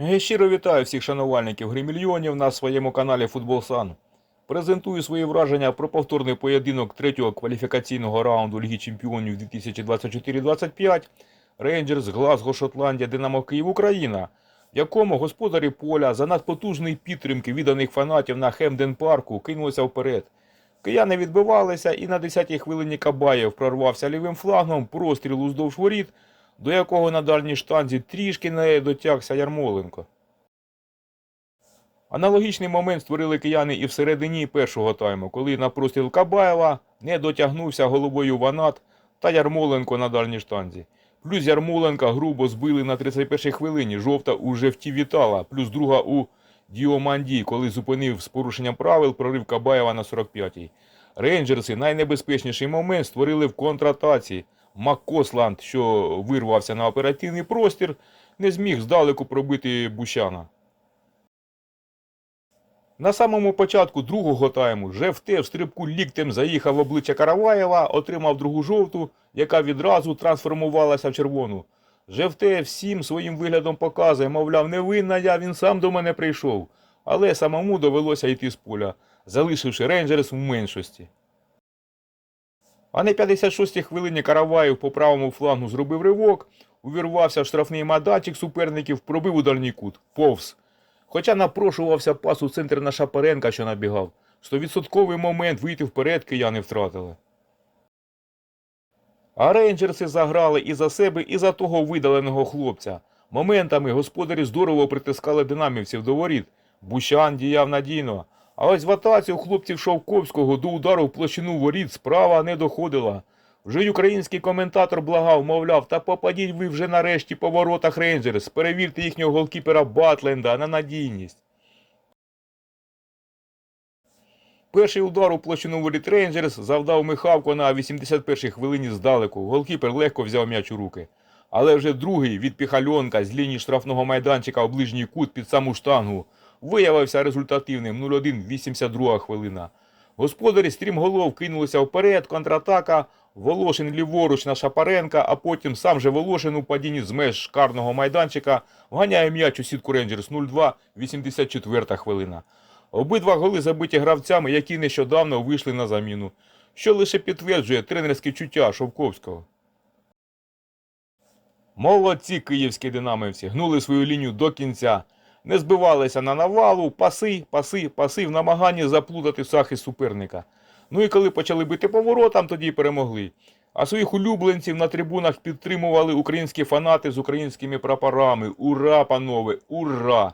Е, Щиро вітаю всіх шанувальників гри мільйонів на своєму каналі Футбол Сан. Презентую свої враження про повторний поєдинок третього кваліфікаційного раунду Ліги Чемпіонів 2024-25 Рейнджерс Глазго Шотландія Динамо Київ Україна, в якому господарі поля за надпотужної підтримки відданих фанатів на Хемден Парку кинулися вперед. Кияни відбивалися і на 10-й хвилині Кабаєв прорвався лівим флангом простріл уздовж воріт, до якого на дальній штанзі трішки не дотягся Ярмоленко. Аналогічний момент створили кияни і всередині першого тайму, коли на простріл Кабаєва не дотягнувся головою Ванат та Ярмоленко на дальній штанзі. Плюс Ярмоленка грубо збили на 31-й хвилині, жовта уже втів Вітала, плюс друга у Діоманді, коли зупинив з порушенням правил прорив Кабаєва на 45-й. Рейнджерси найнебезпечніший момент створили в контратаці. Маккосланд, що вирвався на оперативний простір, не зміг здалеку пробити Бущана. На самому початку другого тайму Жевте в стрибку ліктем заїхав в обличчя Караваєва, отримав другу жовту, яка відразу трансформувалася в червону. Жевте всім своїм виглядом показує, мовляв, не винна я, він сам до мене прийшов. Але самому довелося йти з поля, залишивши рейнджерс в меншості. А на 56-й хвилині Караваєв по правому флангу зробив ривок, увірвався в штрафний майданчик суперників, пробив у дальній кут, повз. Хоча напрошувався пас у центр на Шапаренка, що набігав. Стовідсотковий момент вийти вперед кияни втратили. А рейнджерси заграли і за себе, і за того видаленого хлопця. Моментами господарі здорово притискали динамівців до воріт. Бущан діяв надійно. А ось в атаці у хлопців Шовковського до удару в площину воріт справа не доходила. Вже й український коментатор благав, мовляв, та попадіть ви вже нарешті по воротах Рейнджерс, перевірте їхнього голкіпера Батленда на надійність. Перший удар у площину воріт Рейнджерс завдав Михавко на 81-й хвилині здалеку. Голкіпер легко взяв м'яч у руки. Але вже другий від Піхальонка з лінії штрафного майданчика у ближній кут під саму штангу виявився результативним 0-1 82 хвилина. Господарі стрімголов кинулися вперед, контратака, Волошин ліворуч на Шапаренка, а потім сам же Волошин у падінні з меж карного майданчика вганяє м'яч у сітку Рейнджерс 0-2 84 хвилина. Обидва голи забиті гравцями, які нещодавно вийшли на заміну, що лише підтверджує тренерське чуття Шовковського. Молодці київські динамівці гнули свою лінію до кінця, не збивалися на навалу, паси, паси, паси в намаганні заплутати сахи суперника. Ну і коли почали бити поворотам, тоді й перемогли. А своїх улюбленців на трибунах підтримували українські фанати з українськими прапорами. Ура, панове, ура!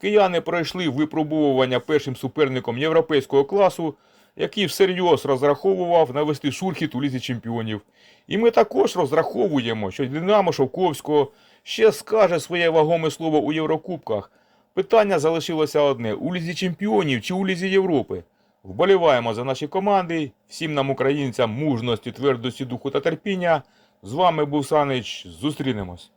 Кияни пройшли випробовування першим суперником європейського класу, який всерйоз розраховував навести шурхіт у лізі чемпіонів. І ми також розраховуємо, що Динамо Шовковського ще скаже своє вагоме слово у Єврокубках. Питання залишилося одне: у лізі чемпіонів чи у лізі Європи. Вболіваємо за наші команди. Всім нам, українцям, мужності, твердості духу та терпіння. З вами був Санич. Зустрінемось.